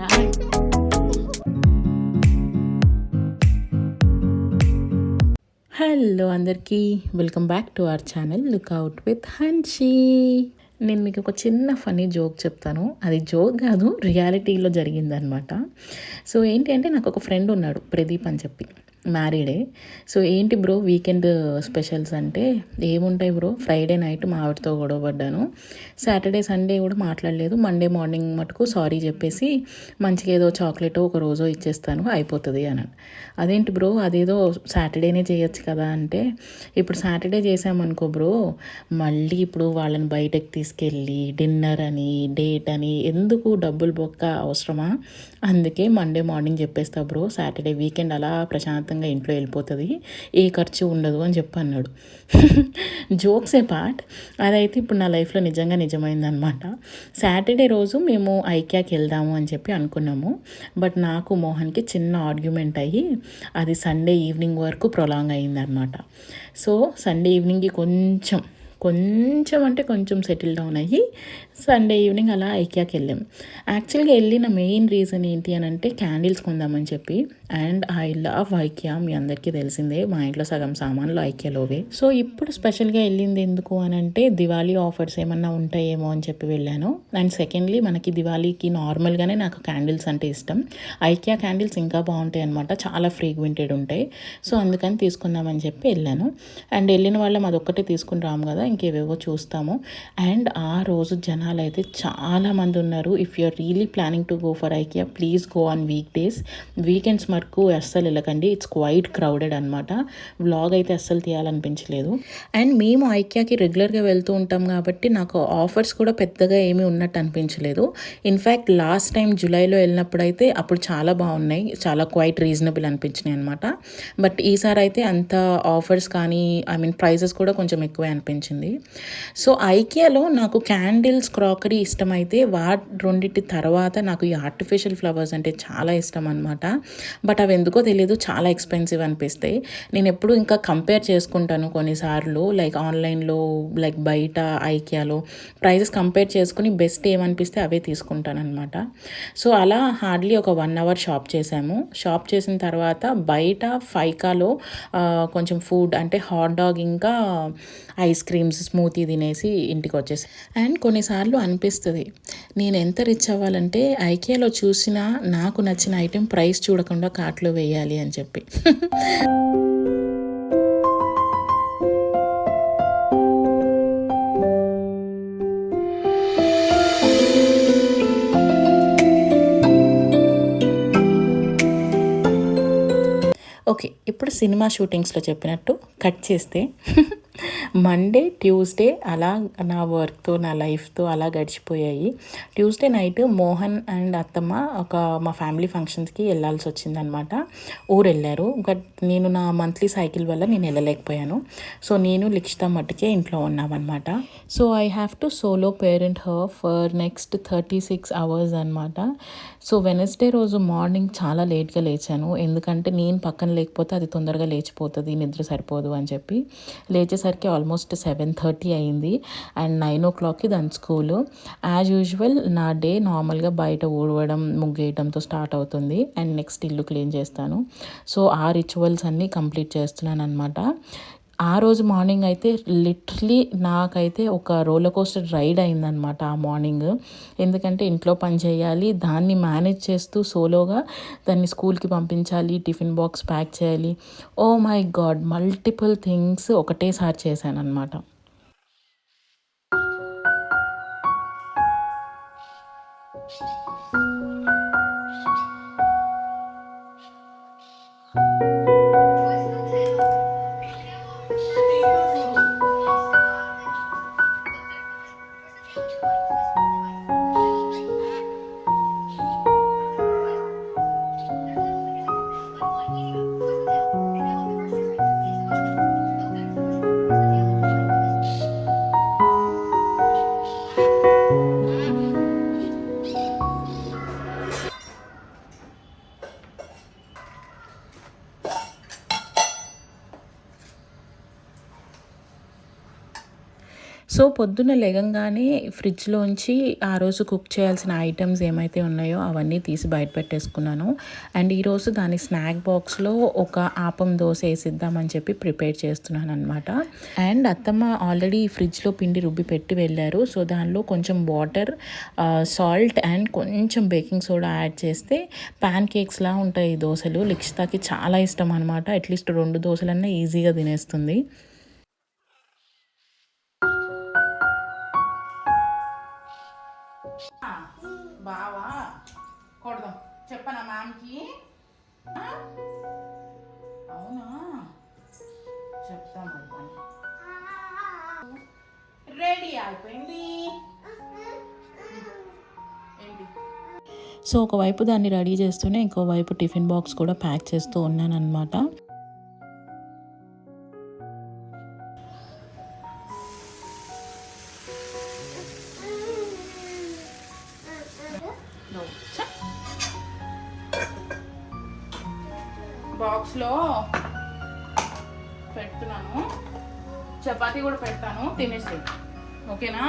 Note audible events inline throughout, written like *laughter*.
Hello అందరికీ welcome back to our channel look out with Hanshi నేను మీకు ఒక చిన్న ఫనీ జోక్ చెప్తాను. అది జోక్ కాదు రియాలిటీలో జరిగిందనమాట సో ఏంటి అంటే నాకు ఒక ఫ్రెండ్ ఉన్నాడు ప్రదీప్ అని చెప్పి. మ్యారీడే. సో ఏంటి బ్రో వీకెండ్ స్పెషల్స్ అంటే ఏముంటాయి బ్రో? ఫ్రైడే నైట్ మా ఆవిడతో గొడవ పడ్డాను. సాటర్డే సండే కూడా మాట్లాడలేదు. మండే మార్నింగ్ మటుకు సారీ చెప్పేసి మంచిగా ఏదో చాక్లెట్ ఒక రోజో ఇచ్చేస్తాను అయిపోతుంది అని అదేంటి బ్రో? అదేదో సాటర్డేనే చేయొచ్చు కదా అంటే ఇప్పుడు సాటర్డే చేసామనుకో బ్రో మళ్ళీ ఇప్పుడు వాళ్ళని బయటకు తీసుకెళ్ళి డిన్నర్ అని డేట్ అని ఎందుకు డబ్బులు బొక్క అవసరమా? అందుకే మండే మార్నింగ్ చెప్పేస్తా బ్రో సాటర్డే వీకెండ్ అలా ప్రశాంతంగా ఇంట్లో వెళ్ళిపోతుంది. ఏ ఖర్చు ఉండదు అని చెప్పి అన్నాడు. *laughs* జోక్స్ ఏ పార్ట్ అదైతే ఇప్పుడు నా లైఫ్లో నిజంగా నిజమైందనమాట సాటర్డే రోజు మేము ఐక్యాకి వెళ్దాము అని చెప్పి అనుకున్నాము. బట్ నాకు మోహన్కి చిన్న ఆర్గ్యుమెంట్ అయ్యి అది సండే ఈవినింగ్ వరకు ప్రొలాంగ్ అయ్యిందనమాట సో సండే ఈవినింగ్కి కొంచెం కొంచెం అంటే కొంచెం సెటిల్ డౌన్ అయ్యి సండే ఈవినింగ్ అలా ఐక్యాకి వెళ్ళాం. యాక్చువల్గా వెళ్ళిన మెయిన్ రీజన్ ఏంటి అని అంటే క్యాండిల్స్ కొందామని చెప్పి. అండ్ ఐ లవ్ ఐక్యా మీ అందరికీ తెలిసిందే మా ఇంట్లో సగం సామాన్లు ఐక్యలోవే సో ఇప్పుడు స్పెషల్గా వెళ్ళింది ఎందుకు అని అంటే దివాళీ ఆఫర్స్ ఏమన్నా ఉంటాయేమో అని చెప్పి వెళ్ళాను. అండ్ సెకండ్లీ మనకి దివాళీకి నార్మల్గానే నాకు క్యాండిల్స్ అంటే ఇష్టం. ఐక్యా క్యాండిల్స్ ఇంకా బాగుంటాయి అనమాట చాలా ఫ్రీక్వెంటెడ్ ఉంటాయి. సో అందుకని తీసుకుందామని చెప్పి వెళ్ళాను. అండ్ వెళ్ళిన వాళ్ళం అదొక్కటే తీసుకుని రాము కదా ఇంకేవేవో చూస్తాము. అండ్ ఆ రోజు జనాలు అయితే చాలామంది ఉన్నారు. If you're really planning to go for IKEA please go on weekdays weekends మటుకు అస్సలు వెళ్ళకండి. ఇట్స్ క్వైట్ క్రౌడెడ్ అనమాట వ్లాగ్ అయితే అస్సలు తీయాలనిపించలేదు. అండ్ మేము ఐక్యాకి రెగ్యులర్గా వెళ్తూ ఉంటాం కాబట్టి నాకు ఆఫర్స్ కూడా పెద్దగా ఏమీ ఉన్నట్టు అనిపించలేదు. ఇన్ఫ్యాక్ట్ లాస్ట్ టైం జూలైలో వెళ్ళినప్పుడు అయితే అప్పుడు చాలా బాగున్నాయి. చాలా క్వైట్ రీజనబుల్ అనిపించినాయి అనమాట బట్ ఈసారి అయితే అంత ఆఫర్స్ కానీ ఐ మీన్ ప్రైజెస్ కూడా కొంచెం ఎక్కువే అనిపించింది. సో ఐకియాలో నాకు క్యాండిల్స్ క్రాకరీ ఇష్టమైతే వాట్ రెండింటి తర్వాత నాకు ఈ ఆర్టిఫిషియల్ ఫ్లవర్స్ అంటే చాలా ఇష్టం అనమాట బట్ అవి ఎందుకో తెలియదు చాలా ఎక్స్పెన్సివ్ అనిపిస్తాయి. నేను ఎప్పుడు ఇంకా కంపేర్ చేసుకుంటాను కొన్నిసార్లు లైక్ ఆన్లైన్లో లైక్ బయట ఐకియాలో. ప్రైజెస్ కంపేర్ చేసుకుని బెస్ట్ ఏమనిపిస్తే అవే తీసుకుంటాను అనమాట సో అలా హార్డ్లీ ఒక వన్ అవర్ షాప్ చేశాము. షాప్ చేసిన తర్వాత బయట ఫైకాలో కొంచెం ఫుడ్ అంటే హాట్ డాగ్ ఇంకా ఐస్ క్రీమ్ క్రీమ్స్ స్మూతీ తినేసి ఇంటికి వచ్చేసి అండ్ కొన్నిసార్లు అనిపిస్తుంది నేను ఎంత రిచ్ అవ్వాలంటే ఐకేలో చూసినా నాకు నచ్చిన ఐటెం ప్రైస్ చూడకుండా కార్ట్లో వేయాలి అని చెప్పి. ఓకే ఇప్పుడు సినిమా షూటింగ్స్లో చెప్పినట్టు కట్ చేస్తే. మండే ట్యూస్డే అలా నా వర్క్తో నా లైఫ్తో అలా గడిచిపోయాయి. ట్యూస్డే నైట్ మోహన్ అండ్ అత్తమ్మ ఒక మా ఫ్యామిలీ ఫంక్షన్స్కి వెళ్ళాల్సి వచ్చిందనమాట ఊరు వెళ్ళారు బట్ నేను నా మంత్లీ సైకిల్ వల్ల నేను వెళ్ళలేకపోయాను. సో నేను లిక్షిత మట్టుకే ఇంట్లో ఉన్నామన్నమాట so I have to solo parent her for next thirty six hours అనమాట. సో వెనస్డే రోజు మార్నింగ్ చాలా లేట్గా లేచాను. ఎందుకంటే నేను పక్కన లేకపోతే అది తొందరగా లేచిపోతుంది నిద్ర సరిపోదు అని చెప్పి. లేచేసరికి ఆల్మోస్ట్ సెవెన్ థర్టీ అయింది అండ్ నైన్ ఓ క్లాక్కి దాని స్కూలు. యాజ్ యూజువల్ నా డే నార్మల్గా బయట ఊడవడం ముగ్గేయడంతో స్టార్ట్ అవుతుంది అండ్ నెక్స్ట్ ఇల్లు క్లీన్ చేస్తాను. సో ఆ రిచువల్స్ అన్నీ కంప్లీట్ చేస్తున్నాను అనమాట ఆ రోజు మార్నింగ్ అయితే లిటరలీ నాకైతే ఒక రోలర్ కోస్టర్ రైడ్ అయిందనమాట ఆ మార్నింగ్. ఎందుకంటే ఇంట్లో పని చేయాలి దాన్ని మేనేజ్ చేస్తూ సోలోగా దాన్ని స్కూల్కి పంపించాలి టిఫిన్ బాక్స్ ప్యాక్ చేయాలి. Oh my god multiple things ఒకటేసారి చేశాను అనమాట పొద్దున్న లేగంగానే ఫ్రిడ్జ్లోంచి ఆ రోజు కుక్ చేయాల్సిన ఐటమ్స్ ఏమైతే ఉన్నాయో అవన్నీ తీసి బయట పెట్టేసుకున్నాను. అండ్ ఈరోజు దాని స్నాక్ బాక్స్లో ఒక ఆపం దోశ వేసిద్దామని చెప్పి ప్రిపేర్ చేస్తున్నాను అనమాట అండ్ అత్తమ్మ ఆల్రెడీ ఫ్రిడ్జ్లో పిండి రుబ్బి పెట్టి వెళ్ళారు. సో దానిలో కొంచెం వాటర్ సాల్ట్ అండ్ కొంచెం బేకింగ్ సోడా యాడ్ చేస్తే ప్యాన్ కేక్స్లా ఉంటాయి ఈ దోశలు. లిక్షితాకి చాలా ఇష్టం అనమాట అట్లీస్ట్ రెండు దోశలన్నా ఈజీగా తినేస్తుంది. బావా? కొడదాం. చెప్పనా మ్యామ్కి అవునా? చెప్తాం రెడీ అయిపోయింది. ఏంటి? సో ఒకవైపు దాన్ని రెడీ చేస్తూనే ఇంకోవైపు టిఫిన్ బాక్స్ కూడా ప్యాక్ చేస్తూ ఉన్నాను పెడుతున్నాను. చపాతీ కూడా పెడతాను. తినేసి ఓకేనా?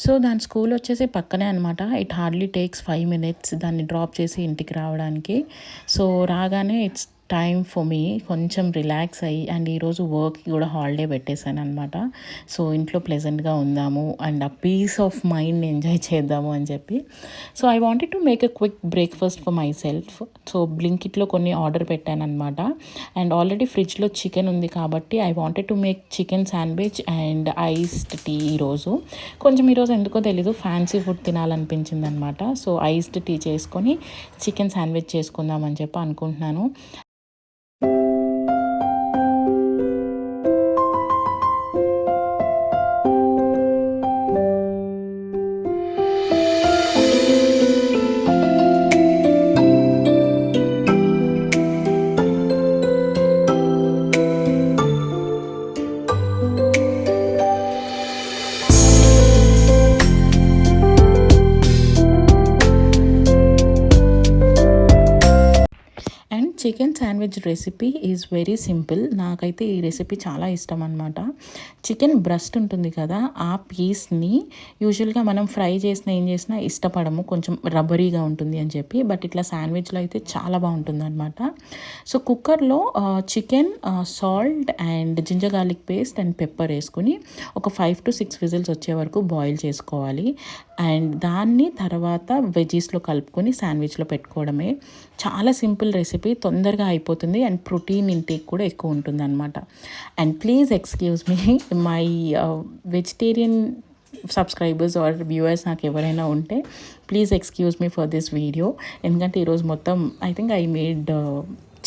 సో దాని స్కూల్ వచ్చేసి పక్కనే అనమాట it hardly takes five minutes దాన్ని డ్రాప్ చేసి ఇంటికి రావడానికి. సో రాగానే ఇట్స్ టైం ఫర్ మీ కొంచెం రిలాక్స్ అయ్యి అండ్ ఈరోజు వర్క్కి కూడా హాలిడే పెట్టేశాను అనమాట సో ఇంట్లో ప్లెజెంట్గా ఉందాము అండ్ ఆ పీస్ ఆఫ్ మైండ్ ఎంజాయ్ చేద్దాము అని చెప్పి. So I wanted to make a quick breakfast for myself so బ్లింకిట్లో కొన్ని ఆర్డర్ పెట్టాను అనమాట అండ్ ఆల్రెడీ ఫ్రిడ్జ్లో చికెన్ ఉంది కాబట్టి I wanted to make chicken sandwich and iced tea ఈరోజు కొంచెం ఈరోజు ఎందుకో తెలీదు ఫ్యాన్సీ ఫుడ్ తినాలనిపించింది అనమాట సో ఐస్డ్ టీ చేసుకొని చికెన్ శాండ్విచ్ చేసుకుందామని చెప్పి అనుకుంటున్నాను. Veg recipe is very simple. నాకైతే ఈ రెసిపీ చాలా ఇష్టం అనమాట చికెన్ బ్రస్ట్ ఉంటుంది కదా ఆ పీస్ని యూజువల్గా మనం ఫ్రై చేసిన ఏం చేసినా ఇష్టపడము. కొంచెం రబ్బరీగా ఉంటుంది అని చెప్పి బట్ ఇట్లా శాండ్విచ్లో అయితే చాలా బాగుంటుంది అనమాట సో కుక్కర్లో chicken salt and ginger garlic paste and pepper వేసుకుని ఒక ఫైవ్ టు సిక్స్ విజిల్స్ వచ్చే వరకు బాయిల్ చేసుకోవాలి. అండ్ దాన్ని తర్వాత వెజీస్లో కలుపుకొని శాండ్విచ్లో పెట్టుకోవడమే. చాలా సింపుల్ రెసిపీ తొందరగా అయిపోతుంది అండ్ ప్రోటీన్ ఇంటేక్ కూడా ఎక్కువ ఉంటుంది అనమాట and please excuse me my vegetarian subscribers or viewers నాకు ఎవరైనా ఉంటే please excuse me for this video. ఎందుకంటే ఈరోజు మొత్తం I think I made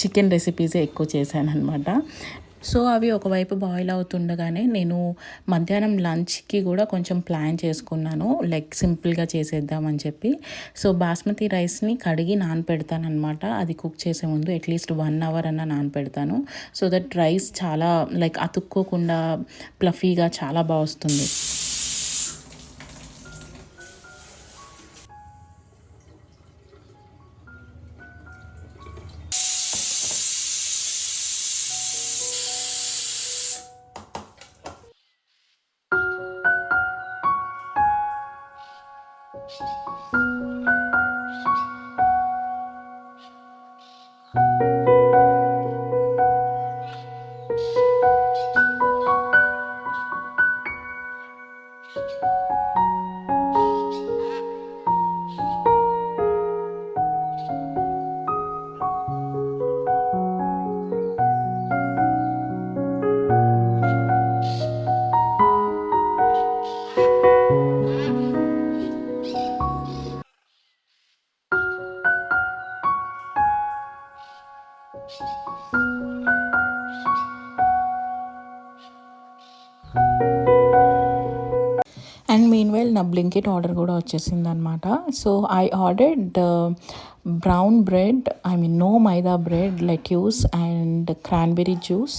chicken రెసిపీసే ఎక్కువ చేశాను అనమాట సో అవి ఒకవైపు బాయిల్ అవుతుండగానే నేను మధ్యాహ్నం లంచ్కి కూడా కొంచెం ప్లాన్ చేసుకున్నాను. లైక్ సింపుల్గా చేసేద్దామని చెప్పి. సో బాస్మతి రైస్ని కడిగి నానపెడతాను అనమాట అది కుక్ చేసే ముందు అట్లీస్ట్ వన్ అవర్ అన్న నానపెడతాను. సో దట్ రైస్ చాలా లైక్ అతుక్కోకుండా ప్లఫీగా చాలా బాగా వస్తుంది. బ్లింకెట్ ఆర్డర్ కూడా వచ్చేసింది అనమాట so I ordered brown bread I mean no maida bread lettuce and cranberry juice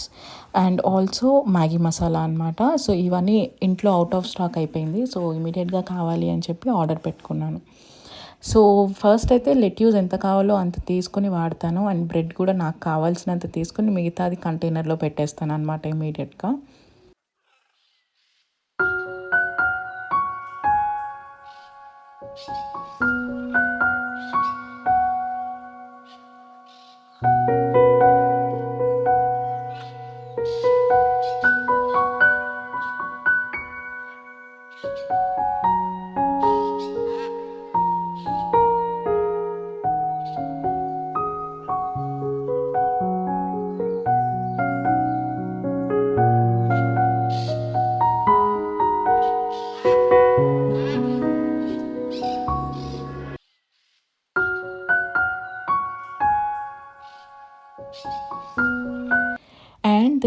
and also Maggi masala అనమాట సో ఇవన్నీ ఇంట్లో అవుట్ ఆఫ్ స్టాక్ అయిపోయింది. సో ఇమీడియట్గా కావాలి అని చెప్పి ఆర్డర్ పెట్టుకున్నాను. సో ఫస్ట్ అయితే లెట్యూస్ ఎంత కావాలో అంత తీసుకొని వాడతాను. అండ్ బ్రెడ్ కూడా నాకు కావాల్సినంత తీసుకొని మిగతాది కంటైనర్లో పెట్టేస్తాను అనమాట ఇమీడియట్గా the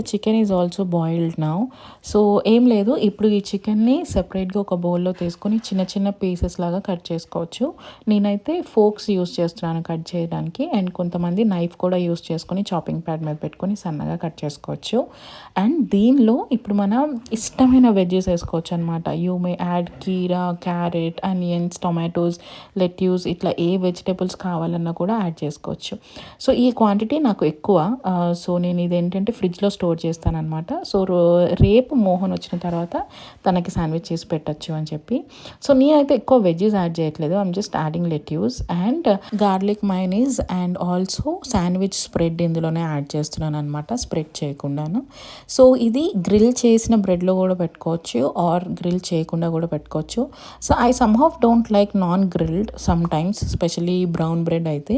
chicken is also boiled now so ఏం లేదు. ఇప్పుడు ఈ చికెన్ని సెపరేట్గా ఒక బౌల్లో తీసుకొని చిన్న చిన్న పీసెస్ లాగా కట్ చేసుకోవచ్చు. నేనైతే ఫోక్స్ యూస్ చేస్తున్నాను కట్ చేయడానికి. అండ్ కొంతమంది నైఫ్ కూడా యూస్ చేసుకొని చాపింగ్ ప్యాడ్ మీద పెట్టుకొని సన్నగా కట్ చేసుకోవచ్చు. అండ్ దీనిలో ఇప్పుడు మనం ఇష్టమైన వెజ్జెస్ వేసుకోవచ్చు అనమాట you may add kheera carrot onions tomatoes lettuce ఇట్లా ఏ వెజిటేబుల్స్ కావాలన్నా కూడా యాడ్ చేసుకోవచ్చు. సో ఈ క్వాంటిటీ నాకు ఎక్కువ. Uh, సో నేను ఇదేంటంటే ఫ్రిడ్జ్లో స్టోర్ అప్లోడ్ చేస్తానమాట సో రేపు మోహన్ వచ్చిన తర్వాత తనకి శాండ్విచ్ చేసి పెట్టచ్చు అని చెప్పి. సో నేనైతే ఎక్కువ వెజ్జెస్ యాడ్ చేయట్లేదు. I'm just adding lettuce and garlic mayonnaise and also sandwich spread ఇందులోనే యాడ్ చేస్తున్నాను అనమాట స్ప్రెడ్ చేయకుండాను. సో ఇది గ్రిల్ చేసిన బ్రెడ్లో కూడా పెట్టుకోవచ్చు ఆర్ గ్రిల్ చేయకుండా కూడా పెట్టుకోవచ్చు. So I somehow don't like non grilled sometimes specially brown bread అయితే.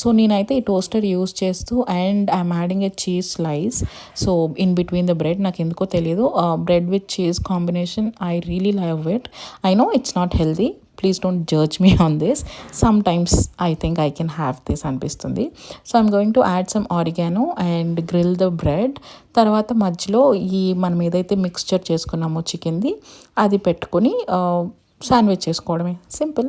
సో నేనైతే ఈ టోస్టర్ యూస్ చేస్తూ and I'm adding a cheese slice so in between the bread నాకు ఎందుకో తెలియదు bread with cheese combination I really love it I know it's not healthy please don't judge me on this sometimes I think I can have this అనిపిస్తుంది. So I'm going to add some oregano and grill the bread తర్వాత మధ్యలో ఈ మనం ఏదైతే mixture చేసుకున్నామో చికెన్ది అది పెట్టుకొని sandwich చేసుకోవడమే. Simple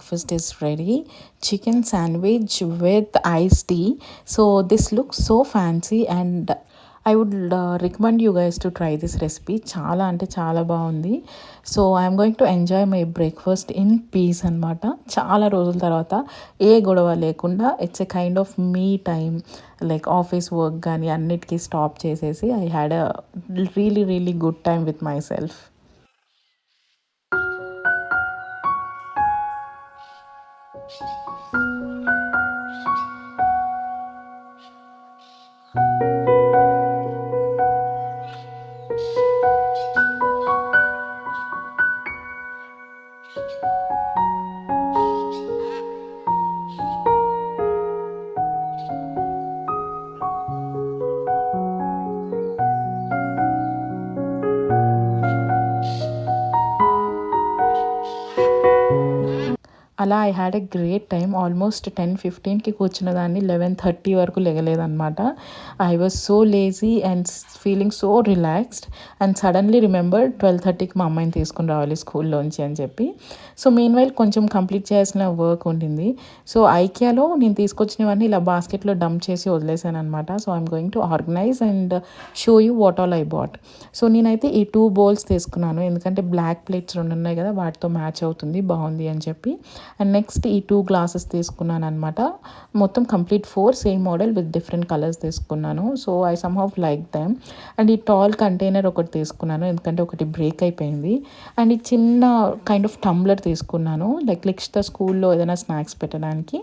breakfast is ready. Chicken sandwich with iced tea. So this looks so fancy and I would recommend you guys to try this recipe చాలా అంటే చాలా బాగుంది. So I'm going to enjoy my breakfast in peace అనమాట చాలా రోజుల తర్వాత ఏ గొడవ లేకుండా it's a kind of me time like office work కానీ అన్నిటికీ స్టాప్ చేసేసి I had a really really good time with myself Thank *laughs* you. అలా I had a great time almost ten ఫిఫ్టీన్కి కూర్చున్న దాన్ని లెవెన్ థర్టీ వరకు లెగలేదనమాట I was so lazy and feeling so relaxed and suddenly remember twelve థర్టీకి మా అమ్మాయిని తీసుకుని రావాలి స్కూల్లోంచి అని చెప్పి. సో మెయిన్ వైల్ కొంచెం కంప్లీట్ చేయాల్సిన వర్క్ ఉండింది. సో ఐకియాలో నేను తీసుకొచ్చినవన్నీ ఇలా బాస్కెట్లో డంప్ చేసి వదిలేసాను అనమాట so I'm going to organise and show you what all I bought so నేనైతే ఈ టూ బౌల్స్ తీసుకున్నాను. ఎందుకంటే బ్లాక్ ప్లేట్స్ రెండు ఉన్నాయి కదా వాటితో మ్యాచ్ అవుతుంది బాగుంది అని చెప్పి. అండ్ నెక్స్ట్ ఈ టూ గ్లాసెస్ తీసుకున్నాను అనమాట మొత్తం complete four same model with different colors తీసుకున్నాను. So I some half like them and ఈ టాల్ కంటైనర్ ఒకటి తీసుకున్నాను. ఎందుకంటే ఒకటి బ్రేక్ అయిపోయింది. అండ్ ఈ చిన్న కైండ్ ఆఫ్ టంబ్లర్ తీసుకున్నాను. లైక్ లిక్స్త స్కూల్లో ఏదైనా స్నాక్స్ పెట్టడానికి.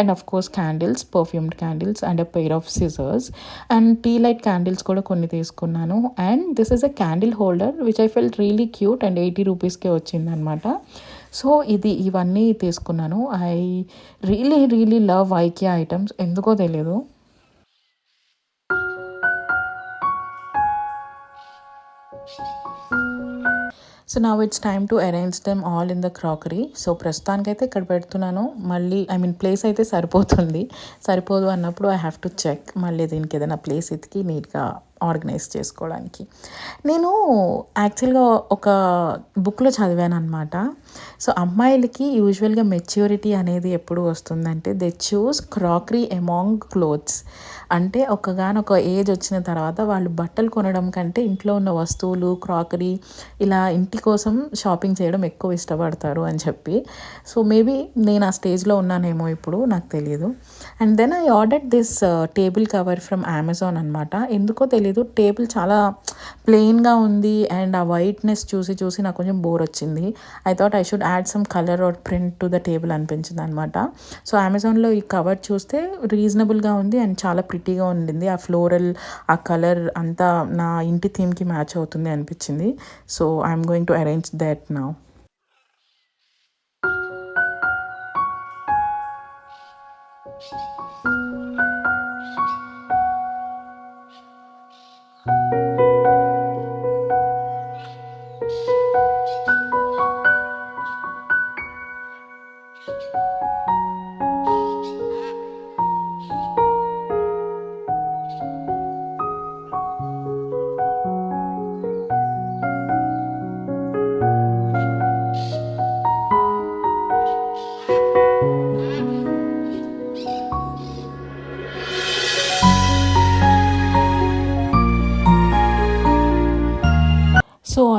And of course candles perfumed candles and a pair of scissors and tea light candles కూడా కొన్ని తీసుకున్నాను. And this is a candle holder which I felt really cute and eighty రూపీస్కే వచ్చిందనమాట so ఇది ఇవన్నీ తీసుకున్నాను. I really really love IKEA items. ఎందుకో తెలియదు సో నా it's time to arrange them all in the crockery so ప్రస్తుతానికైతే ఇక్కడ పెడుతున్నాను. మళ్ళీ ఐ మీన్ ప్లేస్ అయితే సరిపోతుంది. సరిపోదు అన్నప్పుడు ఐ హ్యావ్ టు చెక్ మళ్ళీ దీనికి ఏదైనా ప్లేస్ ఎతికి నీట్గా ఆర్గనైజ్ చేసుకోవడానికి. నేను యాక్చువల్గా ఒక బుక్లో చదివాను అనమాట సో అమ్మాయిలకి యూజువల్గా మెచ్యూరిటీ అనేది ఎప్పుడు వస్తుందంటే they choose crockery among clothes అంటే ఒకగానొక ఏజ్ వచ్చిన తర్వాత వాళ్ళు బట్టలు కొనడం కంటే ఇంట్లో ఉన్న వస్తువులు క్రాకరీ ఇలా ఇంటి కోసం షాపింగ్ చేయడం ఎక్కువ ఇష్టపడతారు అని చెప్పి. సో మేబీ నేను ఆ స్టేజ్లో ఉన్నానేమో ఇప్పుడు నాకు తెలియదు and then I order this table cover from Amazon అనమాట ఎందుకో తెలీదు టేబుల్ చాలా ప్లెయిన్గా ఉంది అండ్ ఆ వైట్నెస్ చూసి చూసి నాకు కొంచెం బోర్ వచ్చింది. I thought I should add some colour or print to the table అనిపించింది అనమాట సో అమెజాన్లో ఈ కవర్ చూస్తే రీజనబుల్గా ఉంది అండ్ చాలా ప్రిటీగా ఉండింది. ఆ ఫ్లోరల్ ఆ కలర్ అంతా నా ఇంటి థీమ్కి మ్యాచ్ అవుతుంది అనిపించింది. So I'm going to arrange that now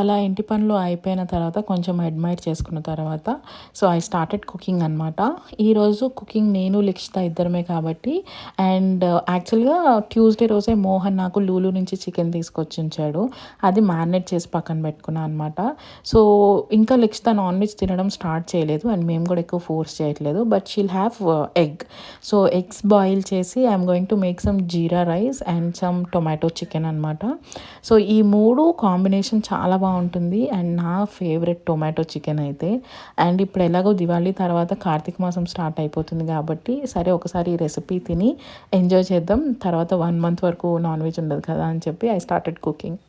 అలా ఇంటి పనులు అయిపోయిన తర్వాత కొంచెం అడ్మైర్ చేసుకున్న తర్వాత సో ఐ స్టార్టెడ్ కుకింగ్ అనమాట ఈరోజు కుకింగ్ నేను లిక్షిత ఇద్దరమే కాబట్టి అండ్ యాక్చువల్గా ట్యూస్డే రోజే మోహన్ నాకు లూలు నుంచి చికెన్ తీసుకొచ్చి ఉంచాడు అది మ్యారినేట్ చేసి పక్కన పెట్టుకున్నాను అనమాట సో ఇంకా లిక్షిత నాన్ వెజ్ తినడం స్టార్ట్ చేయలేదు అండ్ మేము కూడా ఎక్కువ ఫోర్స్ చేయట్లేదు but she'll have egg. So eggs boil చేసి I'm going to make some jeera rice and some tomato chicken అనమాట సో ఈ మూడు కాంబినేషన్ చాలా బాగుంది ఉంటుంది అండ్ నా ఫేవరెట్ టొమాటో చికెన్ అయితే అండ్ ఇప్పుడు ఎలాగో దివాళీ తర్వాత కార్తీక మాసం స్టార్ట్ అయిపోతుంది కాబట్టి సరే ఒకసారి ఈ రెసిపీ తిని ఎంజాయ్ చేద్దాం. తర్వాత వన్ మంత్ వరకు నాన్ వెజ్ ఉండదు కదా అని చెప్పి I started cooking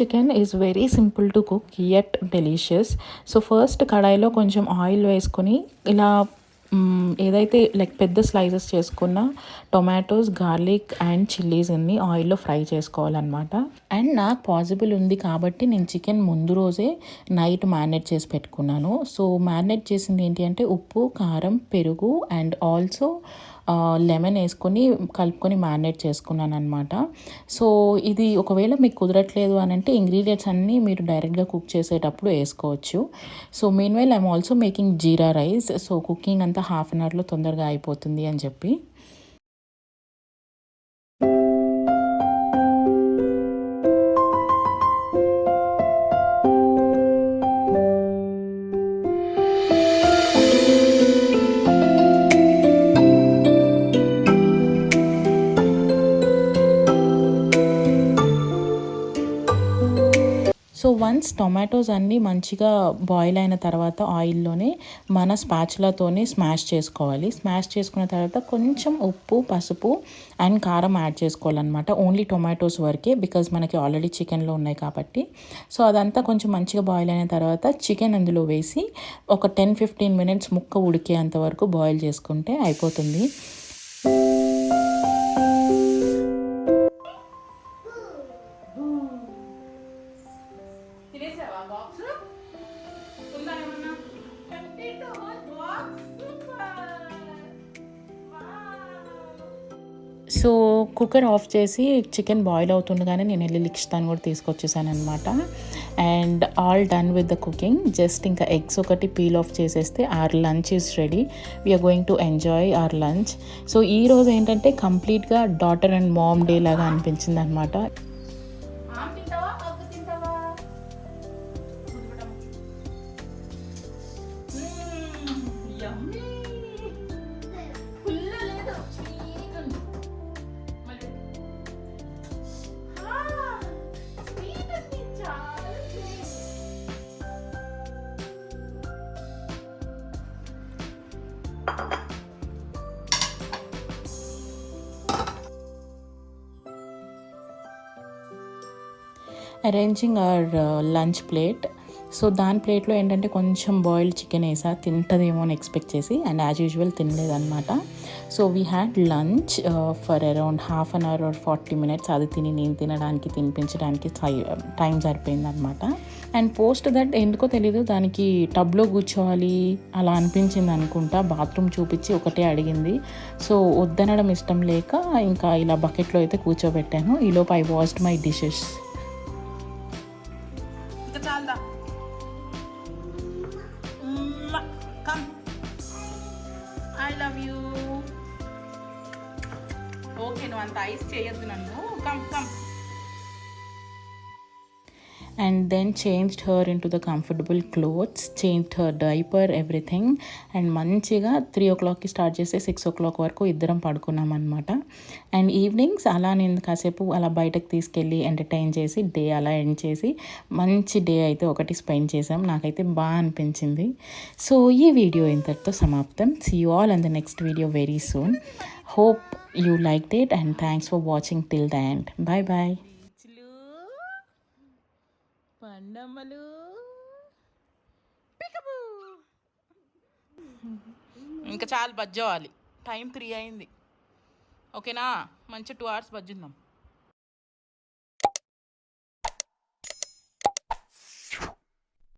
chicken is very simple to cook yet delicious so first కడాయిలో కొంచెం ఆయిల్ వేసుకొని ఇలా ఏదైతే లైక్ పెద్ద స్లైసెస్ చేసుకున్న టొమాటోస్ గార్లిక్ అండ్ చిల్లీస్ అన్ని ఆయిల్లో ఫ్రై చేసుకోవాలన్నమాట. అండ్ నాకు పాసిబుల్ ఉంది కాబట్టి నేను చికెన్ ముందు రోజే నైట్ మ్యారినేట్ చేసి పెట్టుకున్నాను. సో మ్యారినేట్ చేసింది ఏంటి అంటే ఉప్పు కారం పెరుగు అండ్ ఆల్సో లెమన్ వేసుకొని కలుపుకొని మ్యారినేట్ చేసుకున్నాను అనమాట సో ఇది ఒకవేళ మీకు కుదరట్లేదు అని అంటే ఇంగ్రీడియంట్స్ అన్నీ మీరు డైరెక్ట్గా కుక్ చేసేటప్పుడు వేసుకోవచ్చు. So meanwhile I'm also making jeera rice so cooking అంతా హాఫ్ అన్ అవర్లో తొందరగా అయిపోతుంది అని చెప్పి. వన్స్ టొమాటోస్ అన్నీ మంచిగా బాయిల్ అయిన తర్వాత ఆయిల్లోనే మన స్పాచులతోనే స్మాష్ చేసుకోవాలి. స్మాష్ చేసుకున్న తర్వాత కొంచెం ఉప్పు పసుపు అండ్ కారం యాడ్ చేసుకోవాలన్నమాట. ఓన్లీ టొమాటోస్ వరకే బికాజ్ మనకి ఆల్రెడీ చికెన్లో ఉన్నాయి కాబట్టి. సో అదంతా కొంచెం మంచిగా బాయిల్ అయిన తర్వాత చికెన్ అందులో వేసి ఒక టెన్ ఫిఫ్టీన్ మినిట్స్ ముక్క ఉడికేంత వరకు బాయిల్ చేసుకుంటే అయిపోతుంది. కుక్కర్ ఆఫ్ చేసి చికెన్ బాయిల్ అవుతుండగానే నేను వెళ్ళి లిక్స్తాన్ కూడా తీసుకొచ్చేసాను అనమాట and all done with the cooking just ఇంకా ఎగ్స్ ఒకటి పీల్ ఆఫ్ చేసేస్తే our lunch is ready we're going to enjoy our lunch so ఈ రోజు ఏంటంటే కంప్లీట్గా డాటర్ అండ్ మామ్ డే లాగా అనిపించింది అనమాట arranging our lunch plate so దాని ప్లేట్లో ఏంటంటే కొంచెం బాయిల్డ్ చికెన్ వేసా. తింటుందేమో అని ఎక్స్పెక్ట్ చేసి and as usual తినలేదన్నమాట. So we had lunch for around half an hour or forty minutes అది తిని నేను తినడానికి తినిపించడానికి టైం సరిపోయిందనమాట అండ్ పోస్ట్ దట్ ఎందుకో తెలీదు. దానికి టబ్లో కూర్చోవాలి అలా అనిపించింది అనుకుంటా. బాత్రూమ్ చూపించి ఒకటే అడిగింది. సో వద్దనడం ఇష్టం లేక ఇంకా ఇలా బకెట్లో అయితే కూర్చోబెట్టాను. ఈలోపు I washed my dishes okay చేయొద్దు నన్ను. Come come and then changed her into the comfortable clothes changed her diaper everything and మంచిగా త్రీ ఓ క్లాక్కి స్టార్ట్ చేస్తే సిక్స్ ఓ క్లాక్ వరకు ఇద్దరం పడుకున్నాం అనమాట అండ్ ఈవినింగ్స్ అలా నేను కాసేపు అలా బయటకు తీసుకెళ్ళి ఎంటర్టైన్ చేసి డే అలా ఎండ్ చేసి మంచి డే అయితే ఒకటి స్పెండ్ చేసాం నాకైతే బాగా అనిపించింది. సో ఈ వీడియో ఇంతటితో సమాప్తం. See you all and the next video very soon hope you like it and thanks for watching till the end bye bye పండమ్మలు ఇంకా చాలా బజ్జవాలి టైం త్రీ అయింది. ఓకేనా మంచి టూ అవర్స్ బజ్జుందాం.